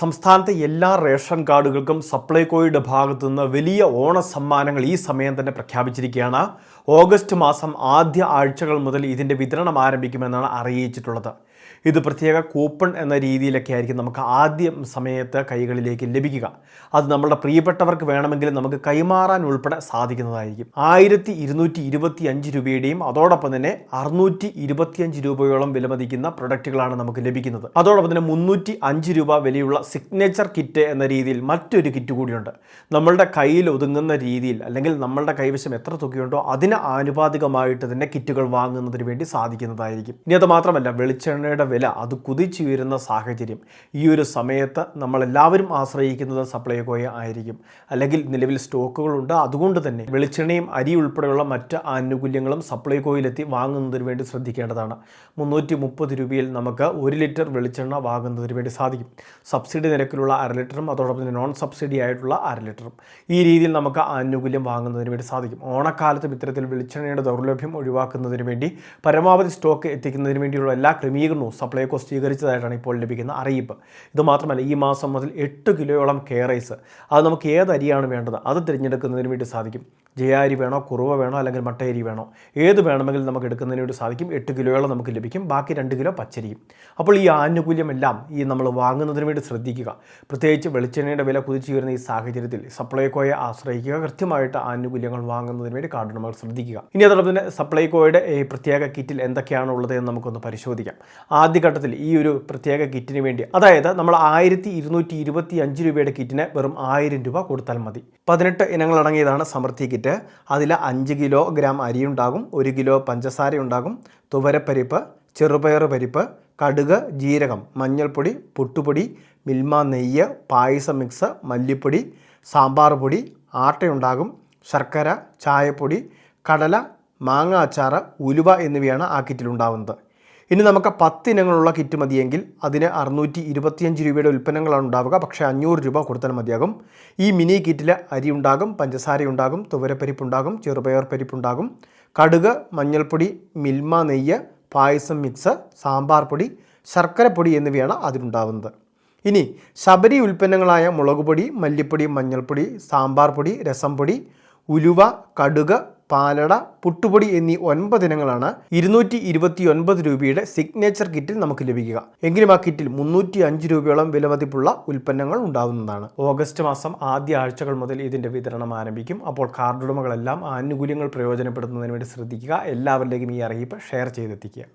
സംസ്ഥാനത്തെ എല്ലാ റേഷൻ കാർഡുകൾക്കും സപ്ലൈകോയുടെ ഭാഗത്തു നിന്ന് വലിയ ഓണ സമ്മാനങ്ങൾ ഈ സമയം തന്നെ പ്രഖ്യാപിച്ചിരിക്കുകയാണ്. ഓഗസ്റ്റ് മാസം ആദ്യ ആഴ്ചകൾ മുതൽ ഇതിന്റെ വിതരണം ആരംഭിക്കുമെന്നാണ് അറിയിച്ചിട്ടുള്ളത്. ഇത് പ്രത്യേക കൂപ്പൺ എന്ന രീതിയിലൊക്കെ ആയിരിക്കും നമുക്ക് ആദ്യം സമയത്ത് കൈകളിലേക്ക് ലഭിക്കുക. അത് നമ്മളുടെ പ്രിയപ്പെട്ടവർക്ക് വേണമെങ്കിൽ നമുക്ക് കൈമാറാൻ ഉൾപ്പെടെ സാധിക്കുന്നതായിരിക്കും. ആയിരത്തി ഇരുന്നൂറ്റി ഇരുപത്തി അഞ്ച് രൂപയുടെയും അതോടൊപ്പം തന്നെ അറുന്നൂറ്റി ഇരുപത്തിയഞ്ച് രൂപയോളം വിലമതിക്കുന്ന പ്രൊഡക്റ്റുകളാണ് നമുക്ക് ലഭിക്കുന്നത്. അതോടൊപ്പം തന്നെ മുന്നൂറ്റി അഞ്ച് രൂപ വിലയുള്ള സിഗ്നേച്ചർ കിറ്റ് എന്ന രീതിയിൽ മറ്റൊരു കിറ്റ് കൂടിയുണ്ട്. നമ്മളുടെ കയ്യിൽ ഒതുങ്ങുന്ന രീതിയിൽ അല്ലെങ്കിൽ നമ്മളുടെ കൈവശം എത്ര തുകയുണ്ടോ അതിന് ആനുപാതികമായിട്ട് തന്നെ കിറ്റുകൾ വാങ്ങുന്നതിന് വേണ്ടി സാധിക്കുന്നതായിരിക്കും. ഇനി അത് മാത്രമല്ല വെളിച്ചെണ്ണയുടെ വില അത് കുതിച്ചുയരുന്ന സാഹചര്യം. ഈ ഒരു സമയത്ത് നമ്മളെല്ലാവരും ആശ്രയിക്കുന്നത് സപ്ലൈകോയെ ആയിരിക്കും. അല്ലെങ്കിൽ നിലവിൽ സ്റ്റോക്കുകളുണ്ട് അതുകൊണ്ട് തന്നെ വെളിച്ചെണ്ണയും അരി ഉൾപ്പെടെയുള്ള മറ്റ് ആനുകൂല്യങ്ങളും സപ്ലൈകോയിലെത്തി വാങ്ങുന്നതിന് വേണ്ടി ശ്രദ്ധിക്കേണ്ടതാണ്. മുന്നൂറ്റി മുപ്പത് രൂപയിൽ നമുക്ക് ഒരു ലിറ്റർ വെളിച്ചെണ്ണ വാങ്ങുന്നതിന് വേണ്ടി സാധിക്കും. സബ്സിഡി നിരക്കിലുള്ള അര ലിറ്ററും അതോടൊപ്പം തന്നെ നോൺ സബ്സിഡി ആയിട്ടുള്ള അര ലിറ്ററും. ഈ രീതിയിൽ നമുക്ക് ആനുകൂല്യം വാങ്ങുന്നതിന് വേണ്ടി സാധിക്കും. ഓണക്കാലത്തും ഇത്തരത്തിൽ വെളിച്ചെണ്ണയുടെ ദൗർലഭ്യം ഒഴിവാക്കുന്നതിന് വേണ്ടി പരമാവധി സ്റ്റോക്ക് എത്തിക്കുന്നതിന് വേണ്ടിയുള്ള എല്ലാ ക്രമീകരണവും സപ്ലൈകോ സ്വീകരിച്ചതായിട്ടാണ് ഇപ്പോൾ ലഭിക്കുന്ന അറിയിപ്പ്. ഇത് മാത്രമല്ല ഈ മാസം മുതൽ എട്ട് കിലോയോളം കേറൈസ് അത് നമുക്ക് ഏത് അരിയാണ് വേണ്ടത്? അത് തിരഞ്ഞെടുക്കുന്നതിന് വേണ്ടി സാധിക്കും. ജയാരി വേണോ കുറുവ വേണോ അല്ലെങ്കിൽ മട്ടയരി വേണോ? ഏത് വേണമെങ്കിലും നമുക്ക് എടുക്കുന്നതിന് സാധിക്കും. എട്ട് കിലോയോളം നമുക്ക് ലഭിക്കും. ബാക്കി രണ്ട് കിലോ പച്ചരിയും. അപ്പോൾ ഈ ആനുകൂല്യമെല്ലാം ഈ നമ്മൾ വാങ്ങുന്നതിന് വേണ്ടി ശ്രദ്ധിക്കുക. പ്രത്യേകിച്ച് വെളിച്ചെണ്ണയുടെ വില കുതിച്ചു വരുന്ന ഈ സാഹചര്യത്തിൽ സപ്ലൈകോയെ ആശ്രയിക്കുക. കൃത്യമായിട്ട് ആനുകൂല്യങ്ങൾ വാങ്ങുന്നതിന് വേണ്ടി കാർഡ് ശ്രദ്ധിക്കുക. ഇനി അതോടൊപ്പം തന്നെ സപ്ലൈകോയുടെ ഈ പ്രത്യേക കിറ്റിൽ എന്തൊക്കെയാണ് ഉള്ളത് എന്ന് നമുക്കൊന്ന് പരിശോധിക്കാം. ആദ്യഘട്ടത്തിൽ ഈ ഒരു പ്രത്യേക കിറ്റിന് വേണ്ടി അതായത് നമ്മൾ ആയിരത്തി ഇരുന്നൂറ്റി ഇരുപത്തി അഞ്ച് രൂപയുടെ കിറ്റിന് വെറും ആയിരം രൂപ കൊടുത്താൽ മതി. പതിനെട്ട് ഇനങ്ങളടങ്ങിയതാണ് സമൃദ്ധി കിറ്റ്. അതിൽ അഞ്ച് അരി ഉണ്ടാകും ഒരു കിലോ പഞ്ചസാര ഉണ്ടാകും തുവരപ്പരിപ്പ് ചെറുപയർ പരിപ്പ് കടുക് ജീരകം മഞ്ഞൾപ്പൊടി പുട്ടുപൊടി മിൽമ നെയ്യ് പായസ മിക്സ് മല്ലിപ്പൊടി സാമ്പാർ പൊടി ആട്ടയുണ്ടാകും ശർക്കര ചായപ്പൊടി കടല മാങ്ങ അച്ചാറ് ഉലുവ എന്നിവയാണ് ആ കിറ്റിലുണ്ടാവുന്നത്. ഇനി നമുക്ക് പത്ത് ഇനങ്ങളുള്ള കിറ്റ് മതിയെങ്കിൽ അതിന് അറുന്നൂറ്റി ഇരുപത്തിയഞ്ച് രൂപയുടെ ഉൽപ്പന്നങ്ങളാണ് ഉണ്ടാവുക. പക്ഷേ അഞ്ഞൂറ് രൂപ കൊടുത്താൽ മതിയാകും. ഈ മിനി കിറ്റിൽ അരി ഉണ്ടാകും പഞ്ചസാര ഉണ്ടാകും തുവരപ്പരിപ്പ് ഉണ്ടാകും ചെറുപയർ പരിപ്പ് ഉണ്ടാകും കടുക് മഞ്ഞൾപ്പൊടി മിൽമ നെയ്യ് പായസം മിക്സ് സാമ്പാർ പൊടി ശർക്കരപ്പൊടി എന്നിവയാണ് അതിലുണ്ടാവുന്നത്. ഇനി ശബരി ഉൽപ്പന്നങ്ങളായ മുളകുപൊടി മല്ലിപ്പൊടി മഞ്ഞൾപ്പൊടി സാമ്പാർ പൊടി രസം പൊടി ഉലുവ കടുക് പാലട പുട്ടുപൊടി എന്നീ ഒൻപത് ഇനങ്ങളാണ് ഇരുന്നൂറ്റി ഇരുപത്തി ഒൻപത് രൂപയുടെ സിഗ്നേച്ചർ കിറ്റിൽ നമുക്ക് ലഭിക്കുക. എങ്കിലും ആ കിറ്റിൽ മുന്നൂറ്റി അഞ്ച് രൂപയോളം വിലമതിപ്പുള്ള ഉൽപ്പന്നങ്ങൾ ഉണ്ടാവുന്നതാണ്. ഓഗസ്റ്റ് മാസം ആദ്യ ആഴ്ചകൾ മുതൽ ഇതിന്റെ വിതരണം ആരംഭിക്കും. അപ്പോൾ കാർഡുടമകളെല്ലാം ആനുകൂല്യങ്ങൾ പ്രയോജനപ്പെടുത്തുന്നതിന് വേണ്ടി ശ്രദ്ധിക്കുക. എല്ലാവരിലേക്കും ഈ അറിയിപ്പ് ഷെയർ ചെയ്തെത്തിക്കുക.